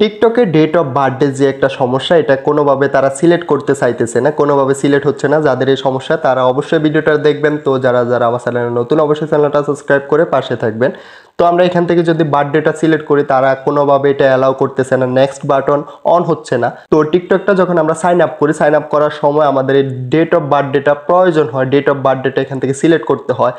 টিকটকে date of birthday যে একটা সমস্যা, এটা কোনোভাবে তারা সিলেক্ট করতে চাইতেছে না, কোনোভাবে সিলেক্ট হচ্ছে না, যাদের এই সমস্যা, তারা অবশ্যই ভিডিওটা দেখবেন। তো যারা যারা আমার চ্যানেলে নতুন, অবশ্যই চ্যানেলটা সাবস্ক্রাইব করে পাশে থাকবেন। তো আমরা এখান থেকে যদি বার্থডেটা সিলেক্ট করি, তারা কোনোভাবে এটা অ্যালাউ করতেছে না নেক্সট বাটন অন হচ্ছে না। তো টিকটকটা যখন আমরা সাইন আপ করি সাইন আপ করার সময় আমাদের এই ডেট অফ বার্থডেটা প্রয়োজন হয় ডেট অফ বার্থডেটা এখান থেকে সিলেক্ট করতে হয়।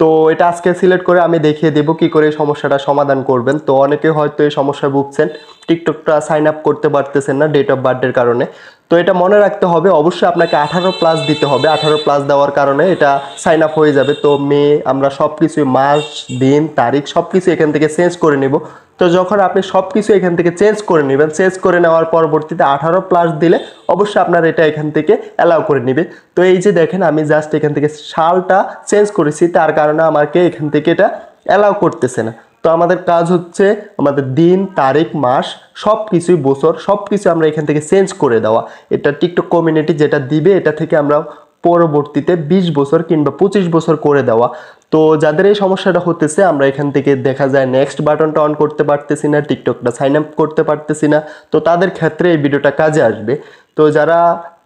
তো এটা আজকে সিলেক্ট করে আমি দেখিয়ে দেবো কি করে সমস্যাটা সমাধান করবেন। তো অনেকে হয়তো এই সমস্যায় ভুগছেন। টিকটকটা সাইন আপ করতে পারতেছেন না ডেট অফ বার্থডের কারণে। তো এটা মনে রাখতে হবে, অবশ্যই আপনাকে আঠারো প্লাস দিতে হবে। আঠারো প্লাস দেওয়ার কারণে এটা সাইন আপ হয়ে যাবে। তো মে আমরা সব কিছুই মাস, দিন, তারিখ সব কিছু এখান থেকে চেঞ্জ করে নেব। তো যখন আপনি সব কিছু এখান থেকে চেঞ্জ করে নেবেন চেঞ্জ করে নেওয়ার পরবর্তীতে আঠারো প্লাস দিলে অবশ্যই আপনার এটা এখান থেকে অ্যালাউ করে নেবে তো এই যে দেখেন, আমি জাস্ট এখান থেকে সালটা চেঞ্জ করেছি, তার কারণে আমাকে এখান থেকে এটা অ্যালাউ করতেছে না। তো আমাদের কাজ হচ্ছে আমাদের দিন, তারিখ, মাস সব কিছুই বছর সব কিছু আমরা এখান থেকে চেঞ্জ করে দেওয়া। এটা টিকটক কমিউনিটি যেটা দিবে, এটা থেকে আমরা পরবর্তীতে বিশ বছর কিংবা পঁচিশ বছর করে দেওয়া। তো যাদের এই সমস্যাটা হতেছে, আমরা এখান থেকে দেখা যায় নেক্সট বাটনটা অন করতে পারতেছি না টিকটকটা সাইন আপ করতে পারতেছি না। তো তাদের ক্ষেত্রে এই ভিডিওটা কাজে আসবে। তো যারা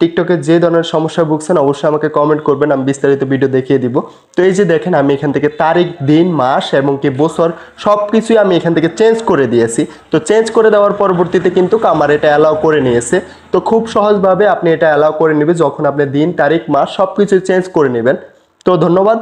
টিকটকে যে ধরনের সমস্যা ভুগছেন, অবশ্যই আমাকে কমেন্ট করবেন, আমি বিস্তারিত ভিডিও দেখিয়ে দিব। তো এই যে দেখেন, আমি এখান থেকে তারিখ, দিন, মাস এবং কি বছর সব কিছুই আমি এখান থেকে চেঞ্জ করে দিয়েছি। তো চেঞ্জ করে দেওয়ার পরবর্তীতে কিন্তু আমার এটা অ্যালাউ করে নিয়েছে। তো খুব সহজভাবে আপনি এটা অ্যালাউ করে নেবে, যখন আপনি দিন, তারিখ, মাস সব কিছু চেঞ্জ করে নেবেন। তো ধন্যবাদ।